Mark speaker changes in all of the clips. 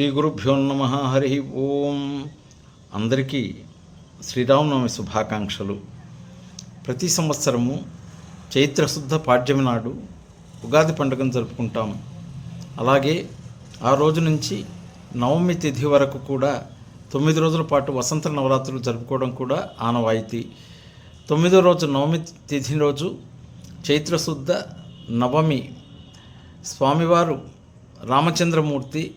Speaker 1: శ్రీ గురుభ్యో నమ హరి ఓం. అందరికీ శ్రీరామనవమి శుభాకాంక్షలు. ప్రతి సంవత్సరము చైత్రశుద్ధ పాడ్యమి నాడు ఉగాది పండుగను జరుపుకుంటాం అలాగే ఆ రోజు నుంచి నవమి తిథి వరకు కూడా తొమ్మిది రోజుల పాటు వసంత నవరాత్రులు జరుపుకోవడం కూడా ఆనవాయితీ. తొమ్మిదో రోజు నవమి తిథి రోజు చైత్రశుద్ధ నవమి. స్వామివారు రామచంద్రమూర్తి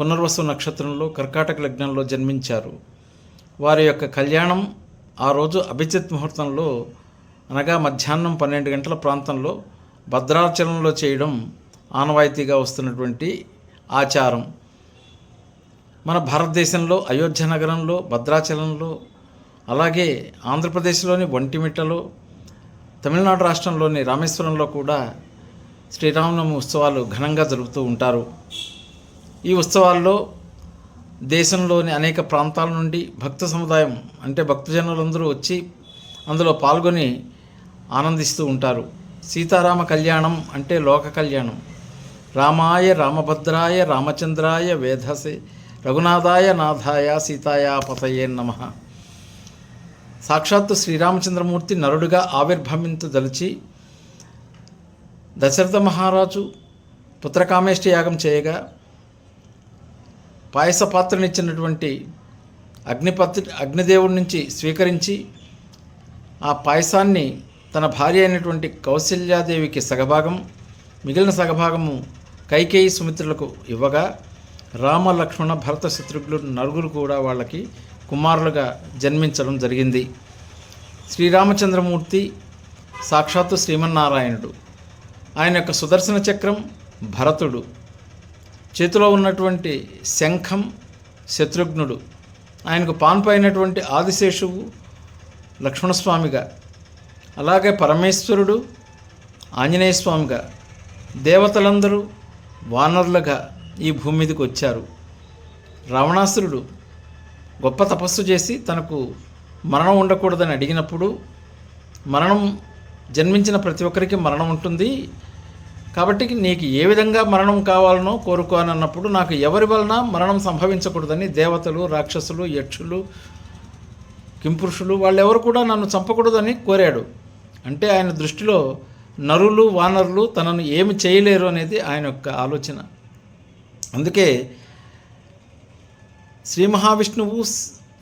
Speaker 1: పునర్వసు నక్షత్రంలో కర్కాటక లగ్నంలో జన్మించారు. వారి యొక్క కళ్యాణం ఆ రోజు అభిజిత్ ముహూర్తంలో అనగా మధ్యాహ్నం పన్నెండు గంటల ప్రాంతంలో భద్రాచలంలో చేయడం ఆనవాయితీగా వస్తున్నటువంటి ఆచారం. మన భారతదేశంలో అయోధ్య నగరంలో భద్రాచలంలో అలాగే ఆంధ్రప్రదేశ్లోని ఒంటిమిట్టలో తమిళనాడు రాష్ట్రంలోని రామేశ్వరంలో కూడా శ్రీరామనవమి ఉత్సవాలు ఘనంగా జరుపుతూ ఉంటారు. ఈ ఉత్సవాల్లో దేశంలోని అనేక ప్రాంతాల నుండి భక్త సముదాయం అంటే భక్తజనులందరూ వచ్చి అందులో పాల్గొని ఆనందిస్తూ ఉంటారు. సీతారామ కళ్యాణం అంటే లోక కళ్యాణం. రామాయ రామభద్రాయ రామచంద్రాయ వేధసే రఘునాథాయ నాథాయ సీతాయ పతయే నమ. సాక్షాత్తు శ్రీరామచంద్రమూర్తి నరుడుగా ఆవిర్భవించదలిచి దశరథ మహారాజు పుత్రకామేష్టి యాగం చేయగా పాయస పాత్రనిచ్చినటువంటి అగ్నిపత్ర అగ్నిదేవుడి నుంచి స్వీకరించి ఆ పాయసాన్ని తన భార్య అయినటువంటి కౌశల్యాదేవికి సగభాగం మిగిలిన సగభాగము కైకేయి సుమిత్రులకు ఇవ్వగా రామ లక్ష్మణ భరత శత్రుఘ్నులు నలుగురు కూడా వాళ్ళకి కుమారులుగా జన్మించడం జరిగింది. శ్రీరామచంద్రమూర్తి సాక్షాత్తు శ్రీమన్నారాయణుడు. ఆయన యొక్క సుదర్శన చక్రం భరతుడు. చేతిలో ఉన్నటువంటి శంఖం శత్రుఘ్నుడు ఆయనకు పాన్పైనటువంటి ఆదిశేషువు లక్ష్మణస్వామిగా అలాగే పరమేశ్వరుడు ఆంజనేయ స్వామిగా దేవతలందరూ వానరులుగా ఈ భూమి మీదకి వచ్చారు. రావణాసురుడు గొప్ప తపస్సు చేసి తనకు మరణం ఉండకూడదని అడిగినప్పుడు మరణం జన్మించిన ప్రతి ఒక్కరికి మరణం ఉంటుంది కాబట్టి నీకు ఏ విధంగా మరణం కావాలనో కోరుకోనన్నప్పుడు నాకు ఎవరి వలన మరణం సంభవించకూడదని దేవతలు రాక్షసులు యక్షులు కింపురుషులు వాళ్ళెవరు కూడా నన్ను చంపకూడదని కోరాడు. అంటే ఆయన దృష్టిలో నరులు వానరులు తనను ఏమి చేయలేరు అనేది ఆయన యొక్క ఆలోచన. అందుకే శ్రీ మహావిష్ణువు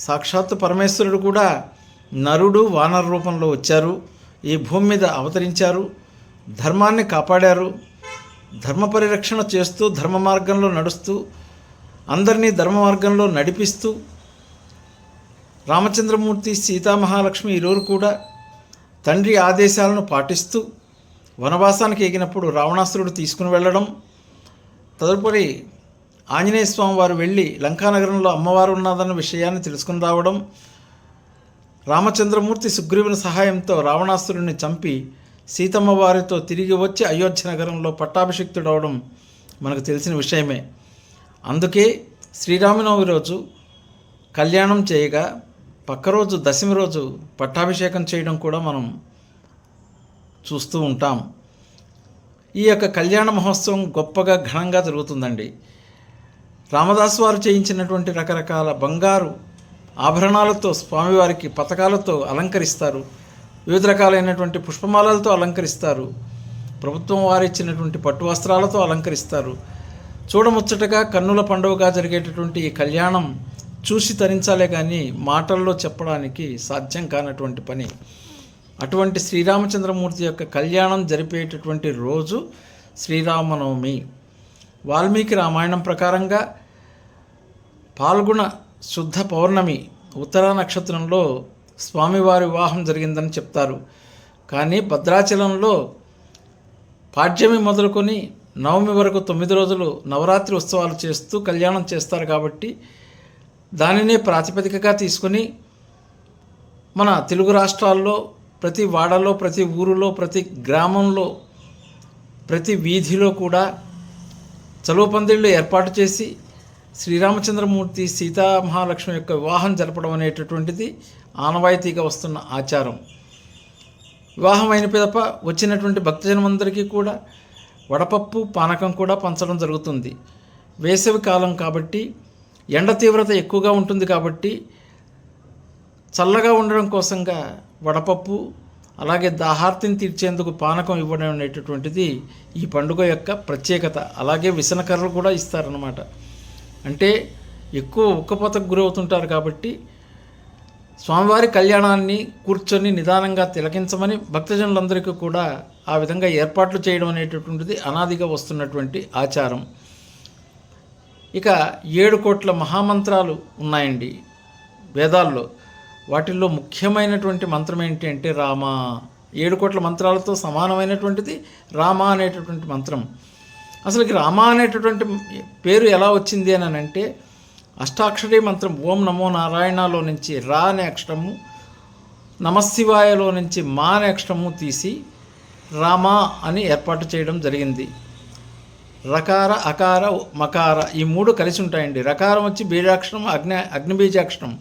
Speaker 1: సాక్షాత్తు పరమేశ్వరుడు కూడా నరుడు వానర రూపంలో వచ్చారు. ఈ భూమి మీద అవతరించారు. ధర్మాన్ని కాపాడారు. ధర్మ పరిరక్షణ చేస్తూ ధర్మ మార్గంలో నడుస్తూ అందరినీ ధర్మ మార్గంలో నడిపిస్తూ రామచంద్రమూర్తి సీతామహాలక్ష్మి ఇరువురు కూడా తండ్రి ఆదేశాలను పాటిస్తూ వనవాసానికి ఎగినప్పుడు రావణాసురుడు తీసుకుని వెళ్ళడం తదుపరి ఆంజనేయ స్వామి వారు వెళ్ళి లంకానగరంలో అమ్మవారు ఉన్నదన్న విషయాన్ని తెలుసుకుని రావడం రామచంద్రమూర్తి సుగ్రీవుని సహాయంతో రావణాసురుడిని చంపి సీతమ్మ వారితో తిరిగి వచ్చి అయోధ్య నగరంలో పట్టాభిషిక్తుడవడం మనకు తెలిసిన విషయమే. అందుకే శ్రీరామనవమి రోజు కళ్యాణం చేయగా పక్క రోజు దశమి రోజు పట్టాభిషేకం చేయడం కూడా మనం చూస్తూ ఉంటాం. ఈ యొక్క కళ్యాణ మహోత్సవం గొప్పగా ఘనంగా జరుగుతుందండి. రామదాస్ వారు చేయించినటువంటి రకరకాల బంగారు ఆభరణాలతో స్వామివారికి పథకాలతో అలంకరిస్తారు. వివిధ రకాలైనటువంటి పుష్పమాలలతో అలంకరిస్తారు. ప్రభుత్వం వారు ఇచ్చినటువంటి పట్టు వస్త్రాలతో అలంకరిస్తారు. చూడముచ్చటగా కన్నుల పండుగగా జరిగేటటువంటి ఈ కళ్యాణం చూసి తరించాలే కానీ మాటల్లో చెప్పడానికి సాధ్యం కానటువంటి పని. అటువంటి శ్రీరామచంద్రమూర్తి యొక్క కళ్యాణం జరిపేటటువంటి రోజు శ్రీరామనవమి. వాల్మీకి రామాయణం ప్రకారంగా పాల్గొన శుద్ధ పౌర్ణమి ఉత్తర నక్షత్రంలో స్వామివారి వివాహం జరిగిందని చెప్తారు. కానీ భద్రాచలంలో పాడ్యమి మొదలుకొని నవమి వరకు తొమ్మిది రోజులు నవరాత్రి ఉత్సవాలు చేస్తూ కళ్యాణం చేస్తారు కాబట్టి దానినే ప్రాతిపదికగా తీసుకొని మన తెలుగు రాష్ట్రాల్లో ప్రతి వాడలో ప్రతి ఊరిలో ప్రతి గ్రామంలో ప్రతి వీధిలో కూడా చలువ పందిళ్ళు ఏర్పాటు చేసి శ్రీరామచంద్రమూర్తి సీతామహాలక్ష్మి యొక్క వివాహం జరపడం అనేటటువంటిది ఆనవాయితీగా వస్తున్న ఆచారం. వివాహం అయిన పిదప వచ్చినటువంటి భక్తజనమందరికీ కూడా వడపప్పు పానకం కూడా పంచడం జరుగుతుంది. వేసవి కాలం కాబట్టి ఎండ తీవ్రత ఎక్కువగా ఉంటుంది కాబట్టి చల్లగా ఉండడం కోసంగా వడపప్పు అలాగే దాహార్తిని తీర్చేందుకు పానకం ఇవ్వడం అనేటటువంటిది ఈ పండుగ యొక్క ప్రత్యేకత. అలాగే విసనకర్రలు కూడా ఇస్తారనమాట అంటే ఎక్కువ ఉక్కపోతకు గురవుతుంటారు కాబట్టి స్వామివారి కళ్యాణాన్ని కూర్చొని నిదానంగా తిలకించమని భక్తజనులందరికీ కూడా ఆ విధంగా ఏర్పాట్లు చేయడం అనేటటువంటిది అనాదిగా వస్తున్నటువంటి ఆచారం. ఇక ఏడు కోట్ల మహామంత్రాలు ఉన్నాయండి వేదాల్లో. వాటిల్లో ముఖ్యమైనటువంటి మంత్రం ఏంటి అంటే రామ. ఏడు కోట్ల మంత్రాలతో సమానమైనటువంటిది రామ అనేటటువంటి మంత్రం. అసలుకి రామ అనేటటువంటి పేరు ఎలా వచ్చింది అని అంటే అష్టాక్షరి మంత్రం ఓం నమో నారాయణలో నుంచి రా అనే అక్షరము నమశివాయలో నుంచి మా అనే అక్షరము తీసి రామ అని ఏర్పాటు చేయడం జరిగింది. రకార అకార మకార ఈ మూడు కలిసి ఉంటాయండి. రకారం వచ్చి బీజాక్షరం అగ్ని అగ్నిబీజాక్షరం.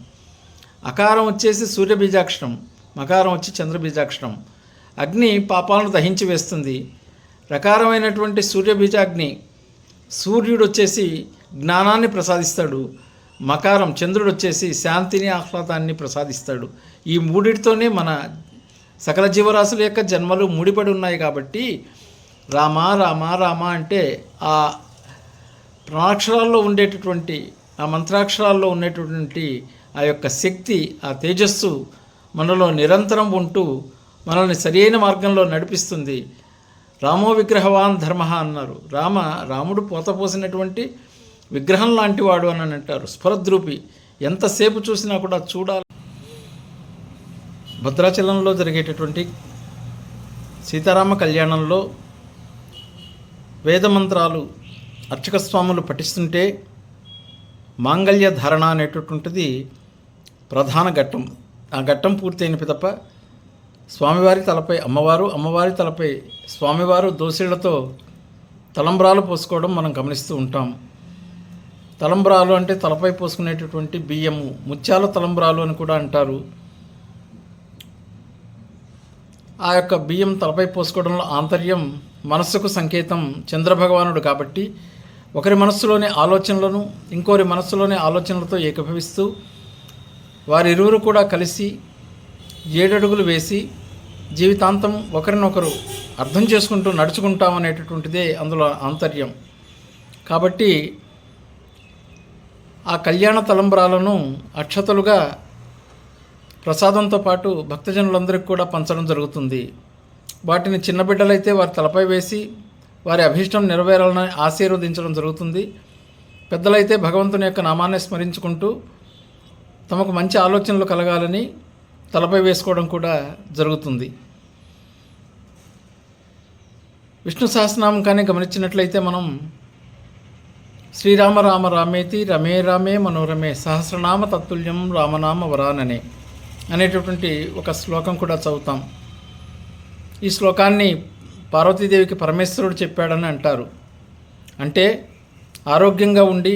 Speaker 1: అకారం వచ్చేసి సూర్యబీజాక్షరం మకారం వచ్చి చంద్రబీజాక్షరం. అగ్ని పాపాలను దహించి వేస్తుంది. రకారమైనటువంటి సూర్యబీజాగ్ని సూర్యుడు వచ్చేసి జ్ఞానాన్ని ప్రసాదిస్తాడు. మకారం చంద్రుడు వచ్చేసి శాంతిని ఆహ్లాదాన్ని ప్రసాదిస్తాడు. ఈ మూడిటితోనే మన సకల జీవరాశుల యొక్క జన్మలు ముడిపడి ఉన్నాయి కాబట్టి రామ రామ రామ అంటే ఆ ప్రాణాక్షరాల్లో ఉండేటటువంటి ఆ మంత్రాక్షరాల్లో ఉండేటటువంటి ఆ యొక్క శక్తి ఆ తేజస్సు మనలో నిరంతరం ఉంటూ మనల్ని సరియైన మార్గంలో నడిపిస్తుంది. రామో విగ్రహవాన్ ధర్మ అన్నారు. రామ రాముడు పోతపోసినటువంటి విగ్రహం లాంటివాడు అని అంటారు. స్ఫురద్రూపి. ఎంతసేపు చూసినా కూడా చూడాలి. భద్రాచలంలో జరిగేటటువంటి సీతారామ కళ్యాణంలో వేదమంత్రాలు అర్చక స్వాములు పఠిస్తుంటే మాంగళ్య ధారణ అనేటటువంటిది ప్రధాన ఘట్టం. ఆ ఘట్టం పూర్తయిన పిదప స్వామివారి తలపై అమ్మవారు అమ్మవారి తలపై స్వామివారు దోసిళ్ళతో తలంబ్రాలు పోసుకోవడం మనం గమనిస్తూ ఉంటాం. తలంబ్రాలు అంటే తలపై పోసుకునేటటువంటి బియ్యము. ముత్యాల తలంబ్రాలు అని కూడా అంటారు. ఆ యొక్క బియ్యం తలపై పోసుకోవడంలో ఆంతర్యం మనస్సుకు సంకేతం చంద్రభగవానుడు కాబట్టి ఒకరి మనస్సులోని ఆలోచనలను ఇంకోరి మనస్సులోని ఆలోచనలతో ఏకభవిస్తూ వారిరువురు కూడా కలిసి ఏడడుగులు వేసి జీవితాంతం ఒకరినొకరు అర్థం చేసుకుంటూ నడుచుకుంటామనేటటువంటిదే అందులో ఆంతర్యం. కాబట్టి ఆ కళ్యాణ తలంబ్రాలను అక్షతలుగా ప్రసాదంతో పాటు భక్తజనులందరికీ కూడా పంచడం జరుగుతుంది. వాటిని చిన్న బిడ్డలైతే వారి తలపై వేసి వారి అభీష్టం నెరవేరాలని ఆశీర్వదించడం జరుగుతుంది. పెద్దలైతే భగవంతుని యొక్క నామాన్ని స్మరించుకుంటూ తమకు మంచి ఆలోచనలు కలగాలని తలపై వేసుకోవడం కూడా జరుగుతుంది. విష్ణు సహస్రనామం కానీ గమనించినట్లయితే మనం శ్రీరామ రామ రామేతి రమే రామే మనోరమే సహస్రనామ తత్తుల్యం రామనామ వరాననే అనేటటువంటి ఒక శ్లోకం కూడా చదువుతాం. ఈ శ్లోకాన్ని పార్వతీదేవికి పరమేశ్వరుడు చెప్పాడని అంటారు. అంటే ఆరోగ్యంగా ఉండి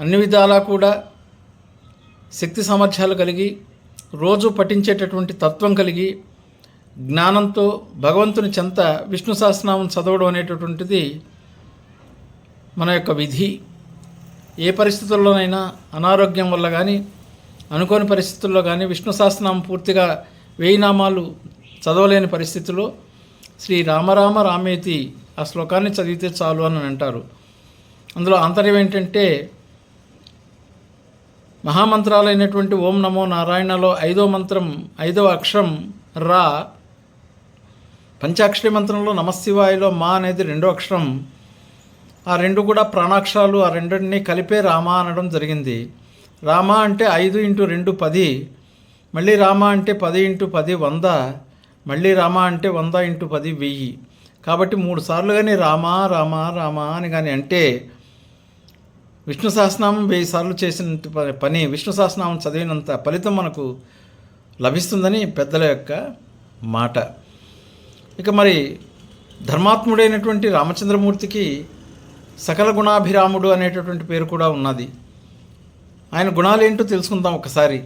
Speaker 1: అన్ని విధాలా కూడా శక్తి సామర్థ్యాలు కలిగి రోజు పఠించేటటువంటి తత్వం కలిగి జ్ఞానంతో భగవంతుని చెంత విష్ణు సహస్రనామం చదవడం అనేటటువంటిది మన యొక్క విధి ఏ పరిస్థితుల్లోనైనా అనారోగ్యం వల్ల కానీ అనుకోని పరిస్థితుల్లో కానీ విష్ణు సహస్రనామం పూర్తిగా వేయి నామాలు చదవలేని పరిస్థితిలో శ్రీ రామరామ రామేతి ఆ శ్లోకాన్ని చదివితే చాలు అని అంటారు. అందులో ఆంతర్యం ఏంటంటే మహామంత్రాలైనటువంటి ఓం నమో నారాయణలో ఐదో మంత్రం ఐదో అక్షరం రా. పంచాక్షరి మంత్రంలో నమశివాయలో మా అనేది రెండో అక్షరం. ఆ రెండు కూడా ప్రాణాక్షరాలు ఆ రెండింటినీ కలిపే రామ అనడం జరిగింది. రామ అంటే ఐదు ఇంటూ రెండు పది మళ్ళీ రామ అంటే పది ఇంటూ పది వంద మళ్ళీ రామ అంటే వంద ఇంటూ పది వెయ్యి. కాబట్టి మూడు సార్లు కానీ రామ రామ రామ అని కానీ అంటే విష్ణు సహస్రనామం వెయ్యి సార్లు చేసిన పని విష్ణు సహస్రనామం చదివినంత ఫలితం మనకు లభిస్తుందని పెద్దల యొక్క మాట. ఇక మరి ధర్మాత్ముడైనటువంటి రామచంద్రమూర్తికి సకల గుణాభిరాముడు అనేటటువంటి పేరు కూడా ఉన్నది. ఆయన గుణాలు ఏంటో తెలుసుకుందాం ఒకసారి.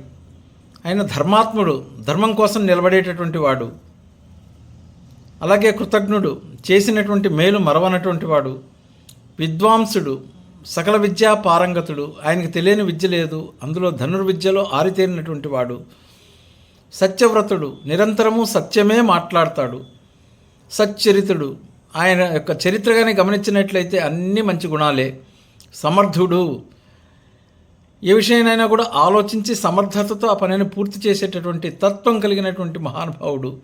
Speaker 1: ఆయన ధర్మాత్ముడు ధర్మం కోసం నిలబడేటటువంటి వాడు. అలాగే కృతజ్ఞుడు చేసినటువంటి మేలు మరవనటువంటి వాడు. విద్వాంసుడు సకల విద్యా పారంగతుడు ఆయనకి తెలియని విద్య లేదు అందులో ధనుర్విద్యలో ఆరితేరినటువంటి వాడు. సత్యవ్రతుడు నిరంతరము సత్యమే మాట్లాడతాడు. సచ్చరితుడు ఆయన యొక్క చరిత్రగానే గమనించినట్లయితే అన్ని మంచి గుణాలే. సమర్థుడు. ఏ విషయానైనా కూడా ఆలోచించి సమర్థతతో ఆ పనిని పూర్తి చేసేటటువంటి తత్వం కలిగినటువంటి మహానుభావుడు.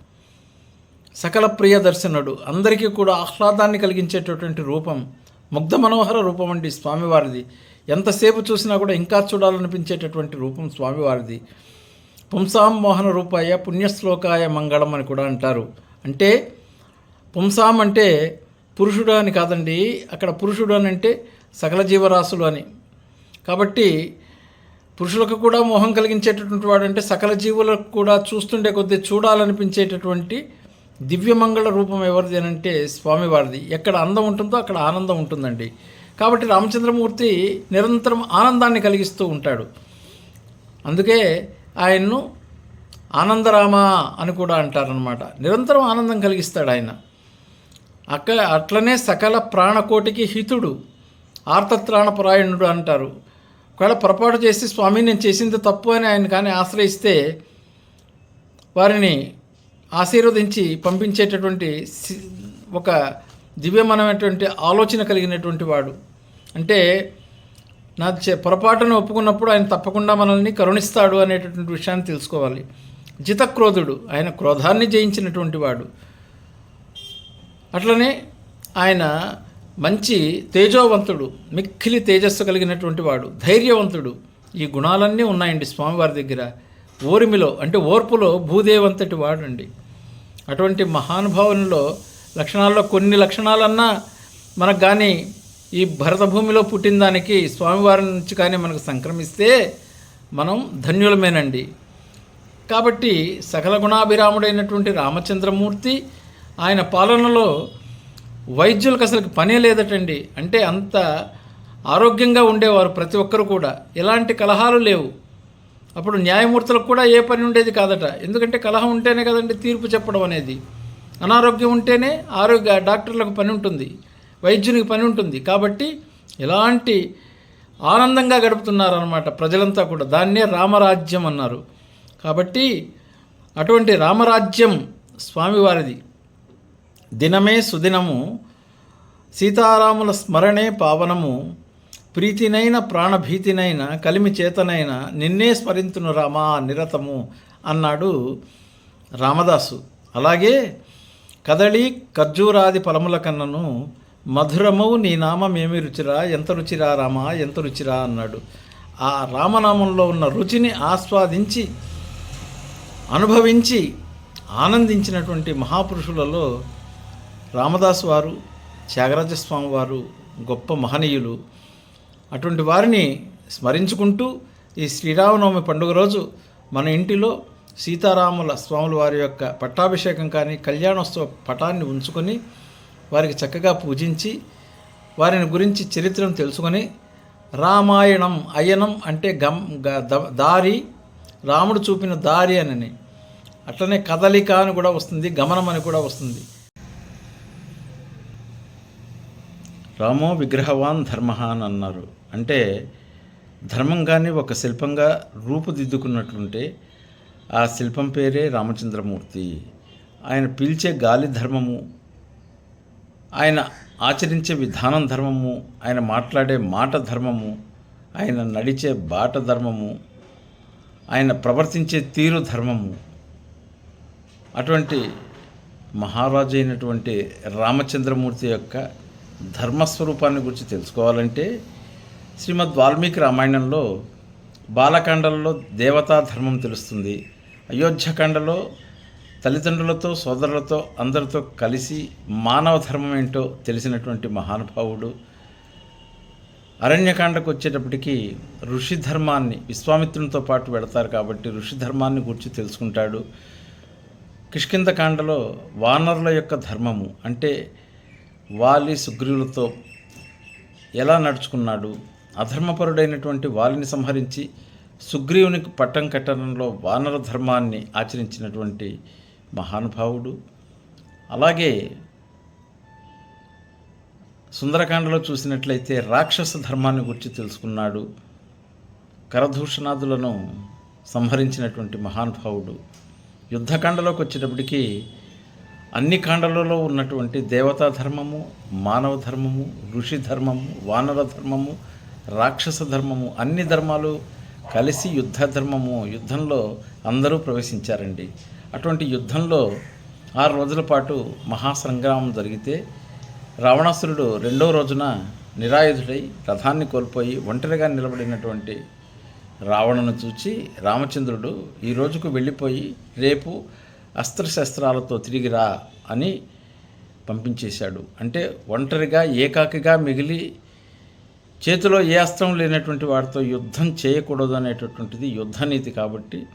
Speaker 1: సకల ప్రియ దర్శనుడు. అందరికీ కూడా ఆహ్లాదాన్ని కలిగించేటటువంటి రూపం ముగ్ధ మనోహర రూపం అండి స్వామివారిది. ఎంతసేపు చూసినా కూడా ఇంకా చూడాలనిపించేటటువంటి రూపం స్వామివారిది. పుంసాం మోహన రూపాయ పుణ్యశ్లోకాయ మంగళం అని కూడా అంటారు. అంటే పుంసాం అంటే పురుషుడు అని కాదండి. అక్కడ పురుషుడు అని అంటే సకల జీవరాశులు అని. కాబట్టి పురుషులకు కూడా మోహం కలిగించేటటువంటి వాడు అంటే సకల జీవులకు కూడా చూస్తుండే కొద్దీ చూడాలనిపించేటటువంటి దివ్యమంగళ రూపం ఎవరిది అని అంటే స్వామివారిది ఎక్కడ అందం ఉంటుందో అక్కడ ఆనందం ఉంటుందండి. కాబట్టి రామచంద్రమూర్తి నిరంతరం ఆనందాన్ని కలిగిస్తూ ఉంటాడు. అందుకే ఆయన్ను ఆనందరామ అని కూడా అంటారనమాట నిరంతరం ఆనందం కలిగిస్తాడు ఆయన. అక్క అట్లనే సకల ప్రాణకోటికి హితుడు ఆర్తత్రాణపరాయణుడు అంటారు. ఒకవేళ పొరపాటు చేసి స్వామి నేను చేసింది తప్పు అని ఆయన కానీ ఆశ్రయిస్తే వారిని ఆశీర్వదించి పంపించేటటువంటి ఒక దివ్యమనమైనటువంటి ఆలోచన కలిగినటువంటి వాడు. అంటే నా చే పొరపాటును ఒప్పుకున్నప్పుడు ఆయన తప్పకుండా మనల్ని కరుణిస్తాడు అనేటటువంటి విషయాన్ని తెలుసుకోవాలి. జితక్రోధుడు ఆయన క్రోధాన్ని జయించినటువంటి వాడు. అట్లనే ఆయన మంచి తేజోవంతుడు మిక్కిలి తేజస్సు కలిగినటువంటి వాడు ధైర్యవంతుడు. ఈ గుణాలన్నీ ఉన్నాయండి స్వామివారి దగ్గర. ఓర్మిలో అంటే ఓర్పులో భూదేవంతటి వాడండి. అటువంటి మహానుభావునిలో లక్షణాల్లో కొన్ని లక్షణాలన్నా మనకు కానీ ఈ భరత భూమిలో పుట్టిన దానికి స్వామివారి నుంచి కానీ మనకు సంక్రమిస్తే మనం ధన్యులమేనండి. కాబట్టి సకల గుణాభిరాముడైనటువంటి రామచంద్రమూర్తి ఆయన పాలనలో వైద్యులకు అసలు పనే లేదటండి. అంటే అంత ఆరోగ్యంగా ఉండేవారు ప్రతి ఒక్కరు కూడా. ఎలాంటి కలహాలు లేవు. అప్పుడు న్యాయమూర్తులకు కూడా ఏ పని ఉండేది కాదట. ఎందుకంటే కలహం ఉంటేనే కదండి తీర్పు చెప్పడం అనేది. అనారోగ్యం ఉంటేనే ఆరోగ్య డాక్టర్లకు పని ఉంటుంది. వైద్యునికి పని ఉంటుంది. కాబట్టి ఎలాంటి ఆనందంగా గడుపుతున్నారన్నమాట ప్రజలంతా కూడా. దాన్నే రామరాజ్యం అన్నారు. కాబట్టి అటువంటి రామరాజ్యం స్వామివారిది. దినమే సుదినము సీతారాముల స్మరణే పావనము ప్రీతినైన ప్రాణభీతినైన కలిమి చేతనైన నిన్నే స్మరింతును రామా నిరతము అన్నాడు రామదాసు. అలాగే కదళి ఖర్జూరాది ఫలముల కన్నను మధురము నీ నామమేమి రుచిరా ఎంత రుచిరా రామా ఎంత రుచిరా అన్నాడు. ఆ రామనామంలో ఉన్న రుచిని ఆస్వాదించి అనుభవించి ఆనందించినటువంటి మహాపురుషులలో రామదాసు వారు త్యాగరాజస్వామి వారు గొప్ప మహనీయులు అటువంటి వారిని స్మరించుకుంటూ ఈ శ్రీరామనవమి పండుగ రోజు మన ఇంటిలో సీతారాముల స్వాముల వారి యొక్క పట్టాభిషేకం కానీ కళ్యాణోత్సవ పటాన్ని ఉంచుకొని వారికి చక్కగా పూజించి వారిని గురించి చరిత్రను తెలుసుకొని రామాయణం అయనం అంటే గమ్ గ- ద- దారి రాముడు చూపిన దారి అని అట్లనే కదలిక అని కూడా వస్తుంది గమనం అని కూడా వస్తుంది. రామో విగ్రహవాన్ ధర్మ అని అన్నారు. అంటే ధర్మం కానీ ఒక శిల్పంగా రూపుదిద్దుకున్నట్లుంటే ఆ శిల్పం పేరే రామచంద్రమూర్తి. ఆయన పీల్చే గాలి ధర్మము ఆయన ఆచరించే విధానం ధర్మము ఆయన మాట్లాడే మాట ధర్మము ఆయన నడిచే బాట ధర్మము ఆయన ప్రవర్తించే తీరు ధర్మము. అటువంటి మహారాజు అయినటువంటి రామచంద్రమూర్తి యొక్క ధర్మస్వరూపాన్ని గురించి తెలుసుకోవాలంటే శ్రీమద్ వాల్మీకి రామాయణంలో బాలకాండలో దేవతా ధర్మం తెలుస్తుంది. అయోధ్యకాండలో తల్లిదండ్రులతో సోదరులతో అందరితో కలిసి మానవ ధర్మం ఏంటో తెలిసినటువంటి మహానుభావుడు అరణ్యకాండకు వచ్చేటప్పటికి ఋషి ధర్మాన్ని విశ్వామిత్రునితో పాటు వెడతారు కాబట్టి ఋషి ధర్మాన్ని గురించి తెలుసుకుంటాడు. కిష్కిందకాండలో వానరుల యొక్క ధర్మము అంటే వాలి సుగ్రీవులతో ఎలా నడుచుకున్నాడు? అధర్మపరుడైనటువంటి వాలిని సంహరించి సుగ్రీవునికి పట్టం కట్టడంలో వానర ధర్మాన్ని ఆచరించినటువంటి మహానుభావుడు. అలాగే సుందరకాండలో చూసినట్లయితే రాక్షస ధర్మాన్ని గురించి తెలుసుకున్నాడు. కరదూషణాదులను సంహరించినటువంటి మహానుభావుడు. యుద్ధకాండలోకి వచ్చేటప్పటికీ అన్ని కాండలలో ఉన్నటువంటి దేవతా ధర్మము మానవ ధర్మము ఋషి ధర్మము వానర ధర్మము రాక్షస ధర్మము అన్ని ధర్మాలు కలిసి యుద్ధ ధర్మము యుద్ధంలో అందరూ ప్రవేశించారండి. అటువంటి యుద్ధంలో ఆరు రోజుల పాటు మహాసంగ్రామం జరిగితే రావణాసురుడు రెండో రోజున నిరాయుధుడై రథాన్ని కోల్పోయి ఒంటరిగా నిలబడినటువంటి రావణను చూచి రామచంద్రుడు ఈ రోజుకు వెళ్ళిపోయి రేపు అస్త్రశస్త్రాలతో తిరిగి రా అని పంపించేశాడు. అంటే ఒంటరిగా ఏకాకిగా మిగిలి చేతిలో ఏ అస్త్రం లేనటువంటి వాడితో యుద్ధం చేయకూడదు అనేటటువంటిది యుద్ధనీతి కాబట్టి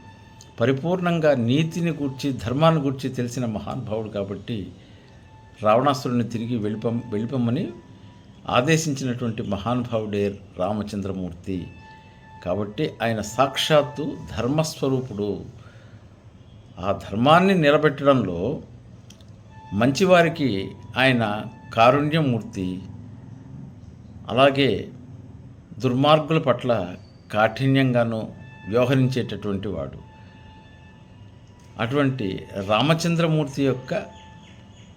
Speaker 1: పరిపూర్ణంగా నీతిని గూర్చి ధర్మాన్ని గూర్చి తెలిసిన మహానుభావుడు కాబట్టి రావణాసురుని తిరిగి వెళ్ళిపం వెళ్ళిపమ్మని ఆదేశించినటువంటి మహానుభావుడే రామచంద్రమూర్తి. కాబట్టి ఆయన సాక్షాత్తు ధర్మస్వరూపుడు. ఆ ధర్మాన్ని నిలబెట్టడంలో మంచివారికి ఆయన కారుణ్యమూర్తి అలాగే దుర్మార్గుల పట్ల కాఠిన్యంగాను వ్యవహరించేటటువంటి వాడు. అటువంటి రామచంద్రమూర్తి యొక్క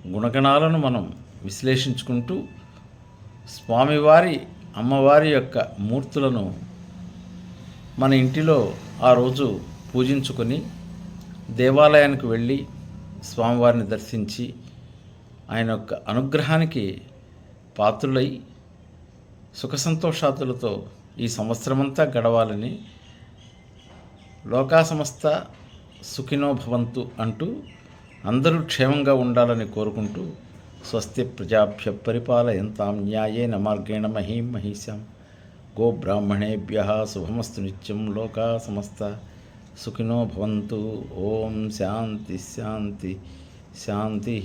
Speaker 1: గుణగణాలను మనం విశ్లేషించుకుంటూ స్వామివారి అమ్మవారి యొక్క మూర్తులను మన ఇంటిలో ఆ రోజు పూజించుకొని దేవాలయానికి వెళ్ళి స్వామివారిని దర్శించి ఆయన యొక్క అనుగ్రహానికి పాత్రులై సుఖ సంతోషాతులతో ఈ సంవత్సరమంతా గడవాలని లోకా సమస్త సుఖినో భవంతు అంటూ అందరూ క్షేమంగా ఉండాలని కోరుకుంటూ స్వస్తి ప్రజాభ్య పరిపాలయంతాం న్యాయేన మార్గేణ మహీం మహిషాం గోబ్రాహ్మణేభ్య శుభమస్తు నిత్యం లోకా సమస్త సుఖినో భవంతు ఓం శాంతి శాంతి శాంతి